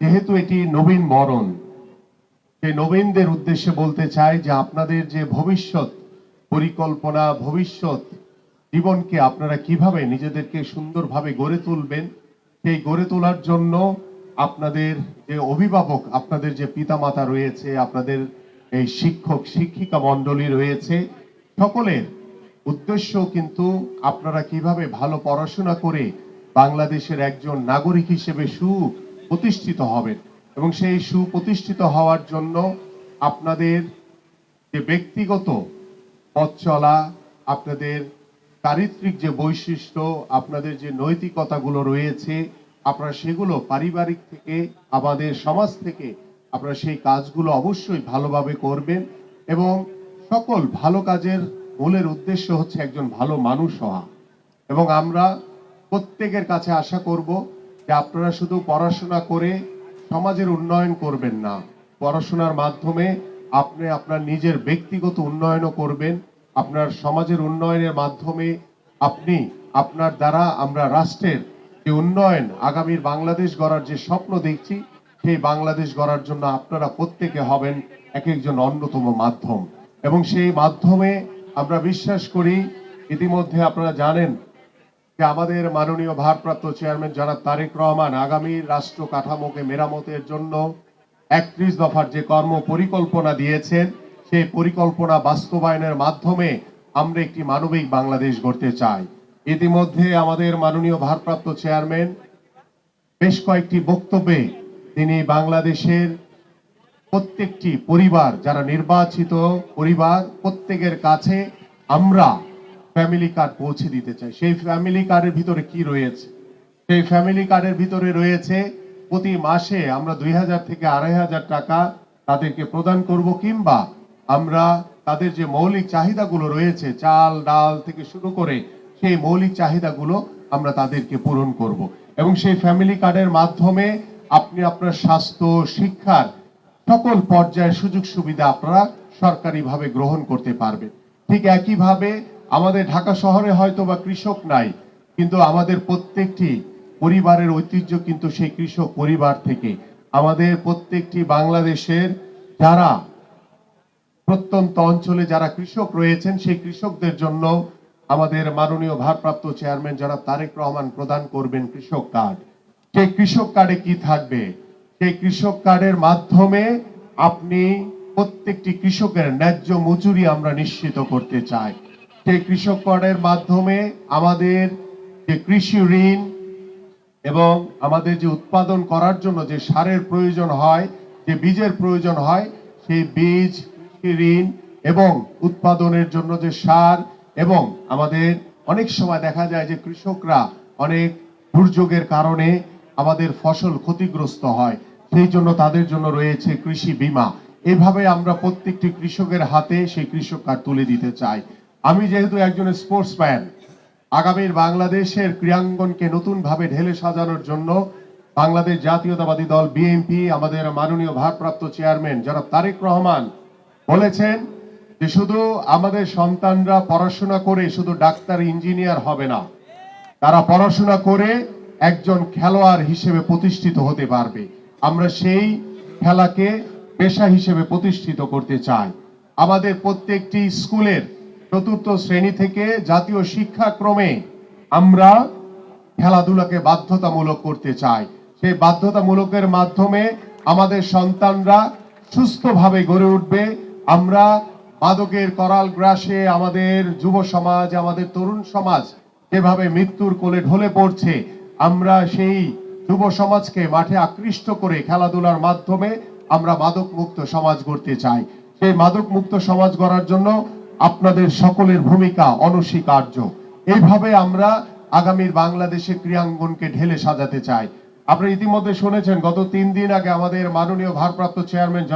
যেহেতু এটি নবীন মরণ, সেই নবীনদের উদ্দেশ্যে বলতে চাই যে আপনাদের যে ভবিষ্যৎ পরিকল্পনা, ভবিষ্যৎ জীবনকে আপনারা কীভাবে নিজেদেরকে সুন্দরভাবে গড়ে তুলবেন, সেই গড়ে তোলার জন্য আপনাদের যে অভিভাবক, আপনাদের যে পিতামাতা রয়েছে, আপনাদের এই শিক্ষক, শিক্ষিকা মণ্ডলী রয়েছে, সকলের উদ্দেশ্য কিন্তু আপনারা কীভাবে ভালো পড়াশোনা করে বাংলাদেশের একজন নাগরিক হিসেবে সুপ্রতিষ্ঠিত হবেন এবং সেই সুপ্রতিষ্ঠিত হওয়ার জন্য আপনাদের যে ব্যক্তিগত পথ চলা, আপনাদের চারিত্রিক যে বৈশিষ্ট্য, আপনাদের যে নৈতিকতাগুলো রয়েছে, আপনারা সেগুলো পারিবারিক থেকে, আমাদের সমাজ থেকে আপনারা সেই কাজগুলো অবশ্যই ভালোভাবে করবেন এবং সকল ভালো কাজের মূলের উদ্দেশ্য হচ্ছে একজন ভালো মানুষ হওয়া। এবং আমরা প্রত্যেকের কাছে আশা করব যে আপনারা শুধু পড়াশোনা করে সমাজের উন্নয়ন করবেন না, পড়াশোনার মাধ্যমে আপনি আপনার নিজের ব্যক্তিগত উন্নয়নও করবেন, আপনার সমাজের উন্নয়নের মাধ্যমে আপনি, আপনার দ্বারা আমরা রাষ্ট্রের যে উন্নয়ন, আগামীর বাংলাদেশ গড়ার যে স্বপ্ন দেখছি, সেই বাংলাদেশ গড়ার জন্য আপনারা প্রত্যেকে হবেন এক একজন অন্যতম মাধ্যম। এবং সেই মাধ্যমে আমরা বিশ্বাস করি, ইতিমধ্যে আপনারা জানেন যে আমাদের মাননীয় ভারপ্রাপ্ত চেয়ারম্যান জনাব তারেক রহমান আগামী রাষ্ট্র কাঠামোকে মেরামতের জন্য একত্রিশ দফার যে কর্ম পরিকল্পনা দিয়েছেন, সেই পরিকল্পনা বাস্তবায়নের মাধ্যমে আমরা একটি মানবিক বাংলাদেশ গড়তে চাই। ইতিমধ্যে আমাদের মাননীয় ভারপ্রাপ্ত চেয়ারম্যান বেশ কয়েকটি বক্তব্যে তিনি বাংলাদেশের প্রত্যেকটি পরিবার, যারা নির্বাচিত পরিবার, প্রত্যেকের কাছে আমরা ফ্যামিলি কার্ড পৌঁছে দিতে চাই। সেই ফ্যামিলি কার্ডের ভিতরে কি রয়েছে? সেই ফ্যামিলি কার্ডের ভিতরে রয়েছে, প্রতি মাসে আমরা দুই হাজার থেকে আড়াই হাজার টাকা তাদেরকে প্রদান করব কিংবা আমরা তাদের যে মৌলিক চাহিদাগুলো রয়েছে, চাল, ডাল থেকে শুরু করে সেই মৌলিক চাহিদাগুলো আমরা তাদেরকে পূরণ করব। এবং সেই ফ্যামিলি কার্ডের মাধ্যমে আপনি আপনার স্বাস্থ্য, শিক্ষার সকল পর্যায়ের সুযোগ সুবিধা আপনারা সরকারিভাবে গ্রহণ করতে পারবেন। ঠিক একইভাবে আমাদের ঢাকা শহরে হয়তো বা কৃষক নাই, কিন্তু আমাদের প্রত্যেকটি পরিবারের ঐতিহ্য কিন্তু সেই কৃষক পরিবার থেকে। আমাদের প্রত্যেকটি বাংলাদেশের যারা প্রত্যন্ত অঞ্চলে যারা কৃষক রয়েছেন, সেই কৃষকদের জন্য আমাদের মাননীয় ভারপ্রাপ্ত চেয়ারম্যান যারা তারেক রহমান প্রদান করবেন কৃষক কার্ড। সেই কৃষক কার্ডে কি থাকবে? সেই কৃষক কার্ডের মাধ্যমে আপনি প্রত্যেকটি কৃষকের ন্যায্য মজুরি আমরা নিশ্চিত করতে চাই। সেই কৃষক কার্ডের মাধ্যমে আমাদের যে কৃষি ঋণ এবং আমাদের যে উৎপাদন করার জন্য যে সারের প্রয়োজন হয়, যে বীজের প্রয়োজন হয়, সেই বীজ ঋণ এবং উৎপাদনের জন্য যে সার এবং আমাদের অনেক সময় দেখা যায় যে কৃষকরা অনেক দুর্যোগের কারণে আমাদের ফসল ক্ষতিগ্রস্ত হয়। সেই জন্য তাদের জন্য রয়েছে কৃষি বীমা। এভাবে আমরা প্রত্যেকটি কৃষকের হাতে সেই কৃষক কার্ড তুলে দিতে চাই। আমি যেহেতু একজন স্পোর্টসম্যান আগামীর বাংলাদেশের ক্রীড়াঙ্গনকে নতুন ভাবে ঢেলে সাজানোর জন্য বাংলাদেশ জাতীয়তাবাদী দল বিএনপি আমাদের মাননীয় ভারপ্রাপ্ত চেয়ারম্যান যারা তারেক রহমান বলেছেন যে শুধু আমাদের সন্তানরা পড়াশোনা করে শুধু ডাক্তার, ইঞ্জিনিয়ার হবে না, তারা পড়াশোনা করে একজন খেলোয়াড় হিসেবে প্রতিষ্ঠিত হতে পারবে। আমরা সেই খেলাকে পেশা হিসেবে প্রতিষ্ঠিত করতে চাই। আমাদের প্রত্যেকটি স্কুলের চতুর্থ শ্রেণি থেকে জাতীয় শিক্ষাক্রমে আমরা খেলাধুলাকে বাধ্যতামূলক করতে চাই। সেই বাধ্যতামূলকের মাধ্যমে আমাদের সন্তানরা সুস্থভাবে গড়ে উঠবে। আমরা মাদকের করাল গ্রাসে আমাদের যুব সমাজ, আমাদের তরুণ সমাজ যেভাবে মৃত্যুর কোলে ঢলে পড়ছে, আমরা সেই যুব সমাজকে মাঠে আকৃষ্ট করে খেলাধুলার মাধ্যমে আমরা মাদক মুক্ত সমাজ গড়তে চাই। সেই মাদক মুক্ত সমাজ গড়ার জন্য আপনাদের সকলের ভূমিকা অনস্বীকার্য। এইভাবে আমরা আগামীর বাংলাদেশে ক্রিয়াঙ্গনকে ঢেলে সাজাতে চাই। আপনারা ইতিমধ্যে শুনেছেন, গত তিন দিন আগে আমাদের মাননীয় ভারপ্রাপ্ত চেয়ারম্যান